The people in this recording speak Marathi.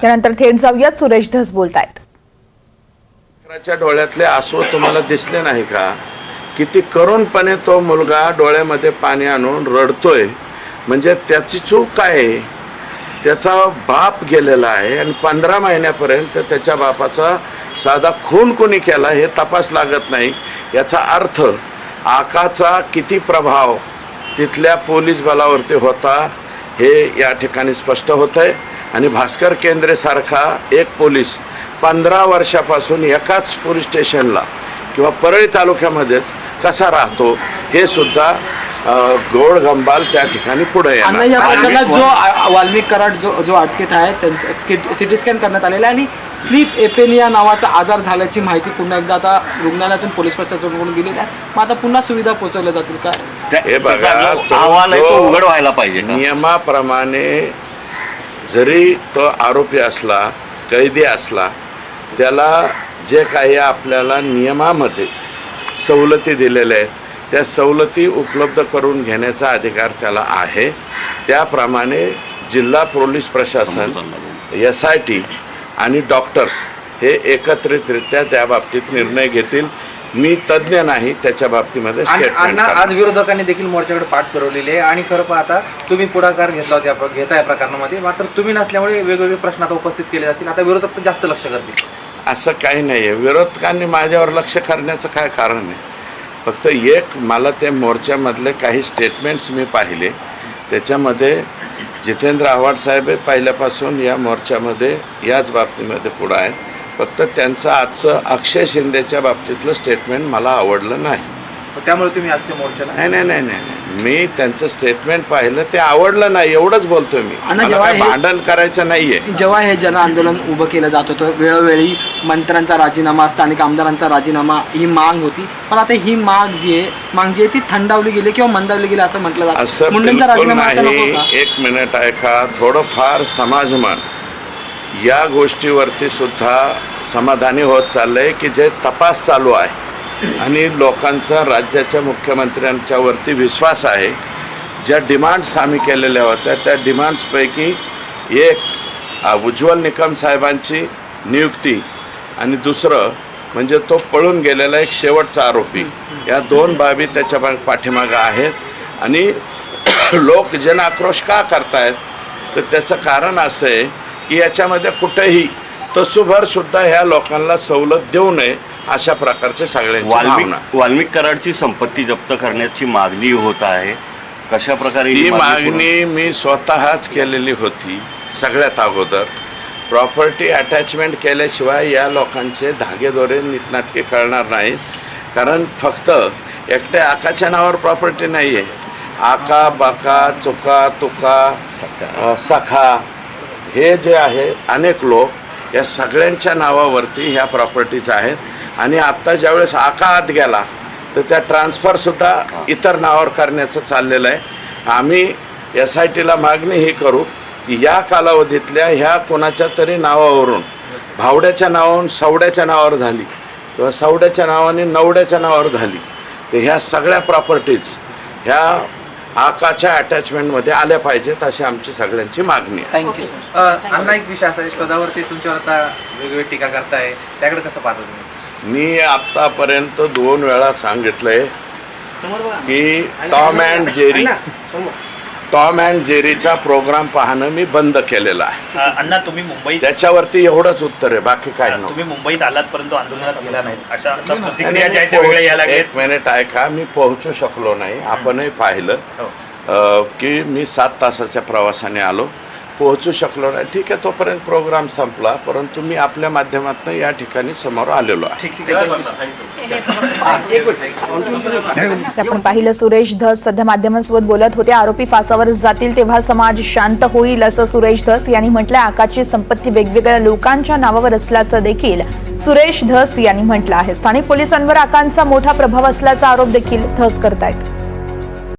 त्यानंतर थेट जाऊयात. सुरेश धस बोलतायत. लेकराच्या डोळ्यातले आसू तुम्हाला दिसले नाही का? किती करुणपणे तो मुलगा डोळ्यामध्ये पाणी आणून रडतोय. म्हणजे त्याची चूक काय आहे? त्याचा बाप गेलेला आहे आणि पंधरा महिन्यापर्यंत त्याच्या बापाचा साधा खून कोणी केला हे तपास लागत नाही. याचा अर्थ आकाचा किती प्रभाव तिथल्या पोलीस बलावरती होता हे या ठिकाणी स्पष्ट होत आहे आणि भास्कर केंद्रेसारखा एक पोलीस पंधरा वर्षापासून एकाच पोलीस स्टेशनला किंवा परळी तालुक्यामध्येच कसा राहतो हे सुद्धा गोड गंबाल त्या ठिकाणी पुढे जो वाल्मिक कराड जो जो अटकेत आहे त्यांचं सिटी स्कॅन करण्यात आलेला आहे आणि स्लीप एपेनिया नावाचा आजार झाल्याची माहिती पुन्हा एकदा आता रुग्णालयातून पोलीस प्रशासनाकडून दिलेली आहे. मग आता पुन्हा सुविधा पोहोचवल्या जातील का? हे बघा, उघड व्हायला पाहिजे? नियमाप्रमाणे जरी तो आरोपी असला कैदी असला त्याला जे काही आपल्याला नियमामध्ये सवलती दिलेल्या आहेत त्या सवलती उपलब्ध करून घेण्याचा अधिकार त्याला आहे. त्याप्रमाणे जिल्हा पोलीस प्रशासन एस आय टी आणि डॉक्टर्स हे एकत्रितरित्या त्या बाबतीत निर्णय घेतील. मी तज्ज्ञ नाही त्याच्या बाबतीमध्ये आणि आज विरोधकांनी देखील मोर्चाकडे पाठ फिरवलेली आहे आणि खरं पाहता तुम्ही पुढाकार घेतला होता या प्र- घेता या प्रकरणामध्ये मात्र तुम्ही नसल्यामुळे वेगवेगळे प्रश्न आता उपस्थित केले जातील. आता विरोधक तर जास्त लक्ष करतील. असं काही नाही आहे विरोधकांनी माझ्यावर लक्ष करण्याचं काय कारण आहे? फक्त एक मला ते मोर्चामधले काही स्टेटमेंट्स मी पाहिले. त्याच्यामध्ये जितेंद्र आव्हाड साहेब हे पहिल्यापासून या मोर्चामध्ये याच बाबतीमध्ये पुढं आहेत. फक्त त्यांचं आजचं अक्षय शिंदेच्या बाबतीतलं स्टेटमेंट मला आवडलं नाही. त्यामुळे तुम्ही आजच्या मोर्चाला नाही? नाही नाही नाही नाही. मी त्यांचं स्टेटमेंट पाहिलं ते आवडलं नाही एवढंच बोलतोय मी. मला जेव्हा काय हे- भांडण करायचं नाहीये. जेव्हा हे जन आंदोलन उभं केलं जात होतं वेळोवेळी मंत्र्यांचा राजीनामा स्थानिक आमदारांचा राजीनामा ही माग होती. पण आता ही माग जी आहे माग जी आहे ती थंडावली गेली किंवा मंदावली गेली असं म्हटलं असं जातं मुंडेंचा बिलकुल राजीनामा आता नको नाही का? एक मिनिट ऐका थोडंफार समाजमान. या गोष्टीवरती सुद्धा समाधानी होत चाललं आहे की जे तपास चालू आहे. आणि लोकांचा राज्याच्या मुख्यमंत्र्यांच्यावरती विश्वास आहे. ज्या डिमांड्स आम्ही केलेल्या होत्या त्या डिमांड्सपैकी एक उज्ज्वल निकम साहेबांची नियुक्ती आणि दुसरं म्हणजे तो पळून गेलेला एक शेवटचा आरोपी. या दोन बाबी त्याच्या पाठीमागं आहेत. आणि लोक जन आक्रोश का करतायत? तर त्याचं कारण असं आहे की याच्यामध्ये कुठेही तसूभर सुद्धा ह्या लोकांना सवलत देऊ नये अशा प्रकारचे सगळ्यांची भावना. वाल्मिक वाल्मिक कराडची संपत्ती जप्त करण्याची मागणी होत आहे. कशा प्रकारे ही मागणी मी स्वतःच केलेली होती सगळ्यात अगोदर. प्रॉपर्टी अटॅचमेंट केल्याशिवाय या लोकांचे धागेदोरे नीटनाटके कळणार नाहीत. कारण फक्त एकट्या आकाच्या नावावर प्रॉपर्टी नाही आहे आका बाका चुका तुका सखा हे जे आहे अनेक लोक या सगळ्यांच्या नावावरती ह्या प्रॉपर्टीज आहेत. आणि आत्ता ज्यावेळेस आका आत गेला तर त्या ट्रान्सफरसुद्धा इतर नावावर करण्याचं चाललेलं आहे. आम्ही एस आय टीला मागणी ही करू की या कालावधीतल्या ह्या कोणाच्या तरी नावावरून भावड्याच्या नावावरून सवड्याच्या नावावर झाली किंवा सवड्याच्या नावाने नवड्याच्या नावावर झाली तर ह्या सगळ्या प्रॉपर्टीज ह्या आकाच्या अटॅचमेंटमध्ये आल्या पाहिजेत अशी आमची सगळ्यांची मागणी आहे. थँक्यू सर अण्णा एक विषय असा आहे स्वतःवरती तुमच्यावर आता वेगवेगळी टीका करताय. त्याकडे कसं पाहता तुम्ही? मी आत्तापर्यंत दोन वेळा सांगितलंय की Tom and Jerry Tom and जेरीचा programme पाहणं मी बंद केलेला आहे. अ, अण्णा तुम्ही मुंबईत त्याच्यावरती एवढंच उत्तर आहे बाकी काय नव्हतं तुम्ही मुंबईत आलात परंतु आंदोलनात गेला नाही अशा आता प्रतिक्रिया ज्या आहेत त्या वेगळ्या यायला लागल्यात. एक मिनिट ऐका मी पोहोचू शकलो नाही. आपणही पाहिलं. हो. अ, की मी सात तासाच्या प्रवासाने आलो. पोहोचू शकलो नाही. ठीक आहे तोपर्यंत प्रोग्राम संपला परंतु मी आपल्या माध्यमातून या ठिकाणी समोर आलेलो आहे. ठीक ठीक आपण पाहिलं सुरेश धस सध्या माध्यमांसोबत बोलत होते. आरोपी फासावर जातील तेव्हा समाज शांत होईल असं सुरेश धस यांनी म्हटलंय. आकाची संपत्ती वेगवेगळ्या लोकांच्या नावावर असल्याचं देखील सुरेश धस यांनी म्हटलं आहे. स्थानिक पोलिसांवर आकांचा मोठा प्रभाव असल्याचा आरोप देखील धस करतायत.